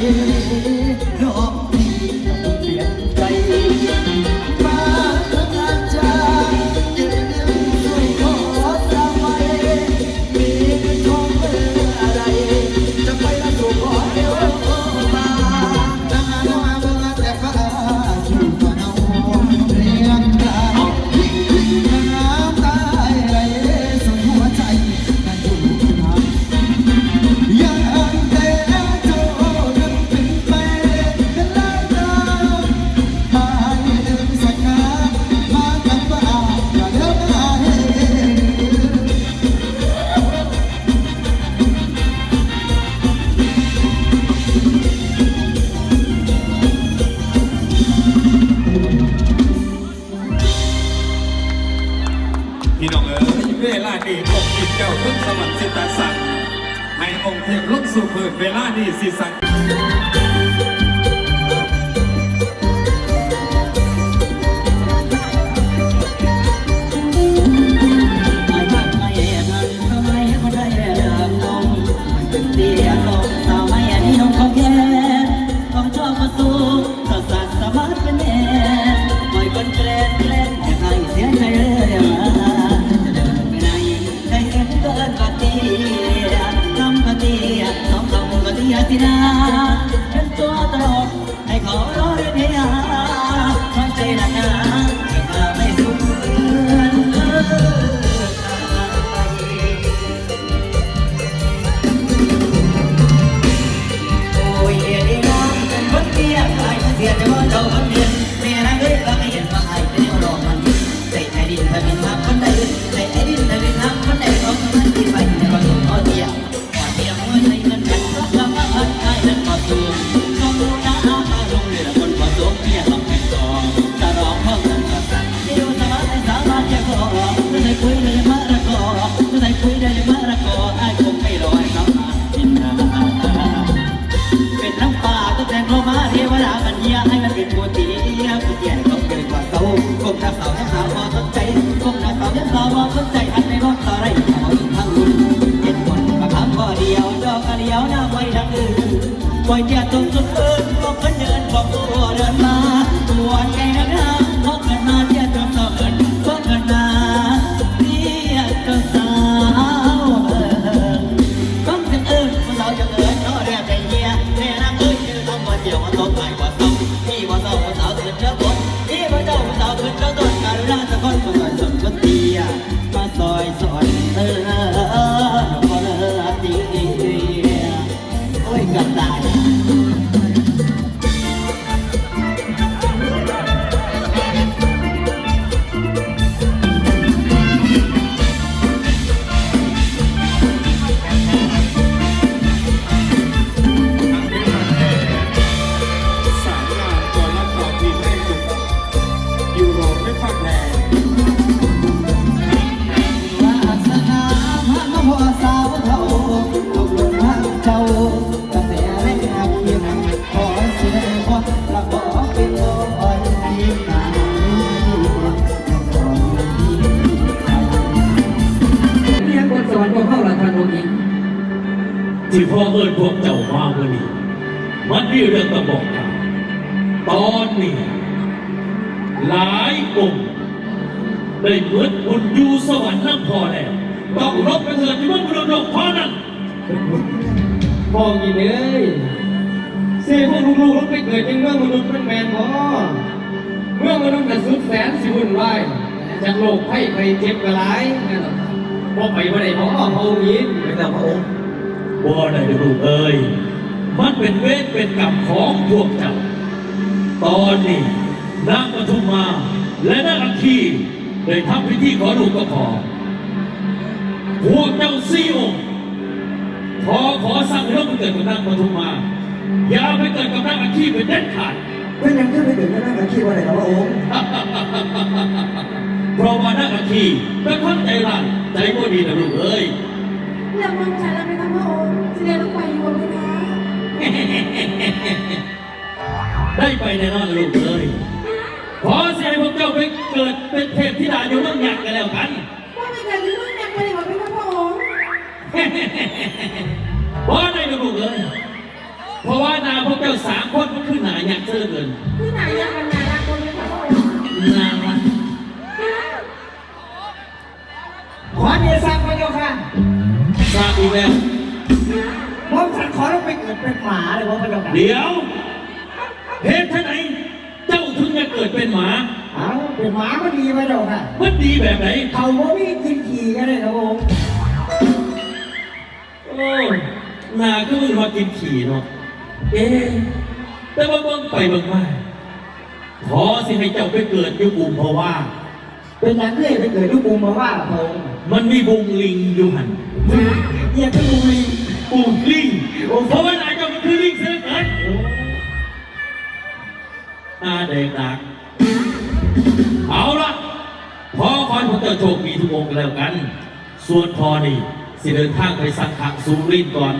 you. สุขืนเวลานี้สิสัง ดาฉันตัวตลกให้ขอร้องเรียนให้ ว่าอย่ต้องสมเอิญก็เพลินบอกตัวเดินมาตัวแน่ 来。 วมเอิญพวกเจ้ามาเมื่อนี้มันมีเรื่องตะบอกกล่าตอนนี้ หลายกลุ่มได้เหมือนบุญอยู่สวรรค์นั่งพอแล้วต้องรบกันเถิดที่เมื่อบุญรบพอนั้นพอกินเลยเซ่พวกลูกๆลูกไปเกิดเป็นเมืองมนุษย์เป็นแมนพอเมืองมนุษย์กระสุดแสนสิบุญไว้จากโลกไพ่ไปเจ็บกระไรนั่รอพไปว่าไหนพอพระองค์ยินไปแต่พ่อ บ่ได้ลูกเอ้ยมันเป็นเวทเป็นกรรมของพวกเจ้า ตอนนี้นางปทุมมาและนางอัคคีได้ทำพิธีขอลูกก็พอพวกเจ้าสี่องค์ขอขอสั่งให้ลูกไปเกิดกับนางปทุมมา อย่าไปเกิดกับนางอัคคีเป็นเด็ดขาดเป็นยังขึ้นไปถึงนั่นนะคิดว่าอะไรครับพระองค์เพราะว่านางอัคคีเป็นคนใจร้ายใจบ่ดีนะลูกเอ้ย แล้วมองฉันแล้วไหมคะพระองค์แสดงลูกไปอยู่ไหมคะได้ไปแน่นอนลูกเอ้ยขอเสียให้พวกเจ้าไปเกิดเป็นเทพธิดาอยู่เมืองหยักกันแล้วกัน ว่าไม่เกิดที่เมืองยังไม่ได้มาเป็นพระองค์เพราะในลูกเอ้ยเพราะว่านาพวกเจ้าสามคนมันขึ้นหนาหยักเสื้อเกินที่ไหนยังกันนาลาคนเลยพระองค์นาละขอเดชะพระเจ้าค่ะ ทราบอีกแล้วผมฉันขอลงไปเกิดเป็นหมาเลยพระเจ้าค่ะเดี๋ยวเหตุไฉนเจ้าถึงจะเกิดเป็นหมาเอาเป็นหมาก็ดีพระเจ้าค่ะมันดีแบบไหนเขาบ่มีกินขี่กันเลยนะพระองค์โอ้นาก็มึงมากินขี่เนาะเอ๊ะแต่ว่าเบิ่งไปเบิ่งมาขอสิให้เจ้าไปเกิดอยู่กลุ่มเพราะว่า เป็นอย่างที่ไปเกิดลูกปูมาว่าพระองค์มันมีบุงลิงอยู่หัน เรียกเป็นลูลิงบุงลิงเพราะว่านายจ้ามันคือลิงเสือเกินอาเด็กดักเอาละพอคอยพวกเจ้าโชคมีทุกองค์แล้วกัน ส่วนพอนี่สิเดินทางไปสังขะสูรินทร์ก่อน